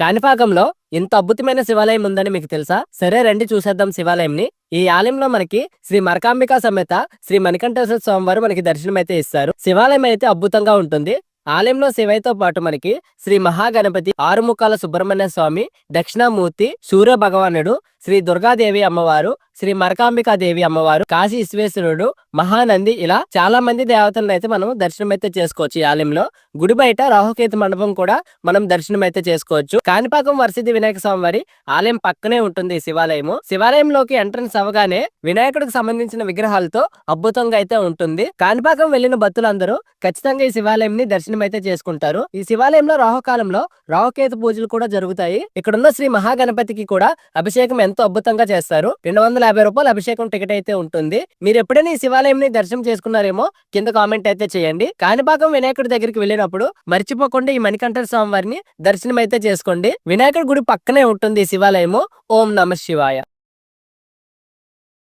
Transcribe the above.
కాణిపాకంలో ఇంత అద్భుతమైన శివాలయం ఉందని మీకు తెలుసా? సరే రండి చూసేద్దాం శివాలయంని. ఈ ఆలయంలో మనకి శ్రీ మరకాంబిక సమేత శ్రీ మణికంఠేశ్వర స్వామి వారు మనకి దర్శనం అయితే ఇస్తారు. శివాలయం అయితే అద్భుతంగా ఉంటుంది. ఆలయంలో శివయ్యతో పాటు మనకి శ్రీ మహాగణపతి ఆరుముఖాల సుబ్రహ్మణ్య స్వామి దక్షిణామూర్తి సూర్య భగవానుడు శ్రీ దుర్గాదేవి అమ్మవారు శ్రీ మరకాంబికాదేవి అమ్మవారు కాశీ విశ్వేశ్వరుడు మహానంది ఇలా చాలా మంది దేవతలను అయితే మనం దర్శనం అయితే చేసుకోవచ్చు ఈ ఆలయంలో. గుడి బయట రాహుకేతు మండపం కూడా మనం దర్శనం అయితే చేసుకోవచ్చు. కాణిపాకం వరసిద్ధి వినాయక స్వామి వారి ఆలయం పక్కనే ఉంటుంది ఈ శివాలయము. శివాలయంలోకి ఎంట్రన్స్ అవగానే వినాయకుడికి సంబంధించిన విగ్రహాలతో అద్భుతంగా అయితే ఉంటుంది. కాణిపాకం వెళ్ళిన భక్తులందరూ ఖచ్చితంగా ఈ శివాలయం ని దర్శనం అయితే చేసుకుంటారు. ఈ శివాలయంలో రాహుకాలంలో రాహుకేతు పూజలు కూడా జరుగుతాయి. ఇక్కడున్న శ్రీ మహాగణపతికి కూడా అభిషేకం ఎంత అద్భుతంగా చేస్తారు. రెండు వందల యాభై రూపాయలు అభిషేకం టికెట్ అయితే ఉంటుంది. మీరు ఎప్పుడైనా ఈ శివాలయంని దర్శనం చేసుకున్నారేమో కింద కామెంట్ అయితే చేయండి. కాణిపాకం వినాయకుడి దగ్గరికి వెళ్ళినప్పుడు మర్చిపోకుండా ఈ మణికంఠ స్వామి వారిని దర్శనం అయితే చేసుకోండి. వినాయకుడి గుడి పక్కనే ఉంటుంది ఈ శివాలయము. ఓం నమ శివాయ.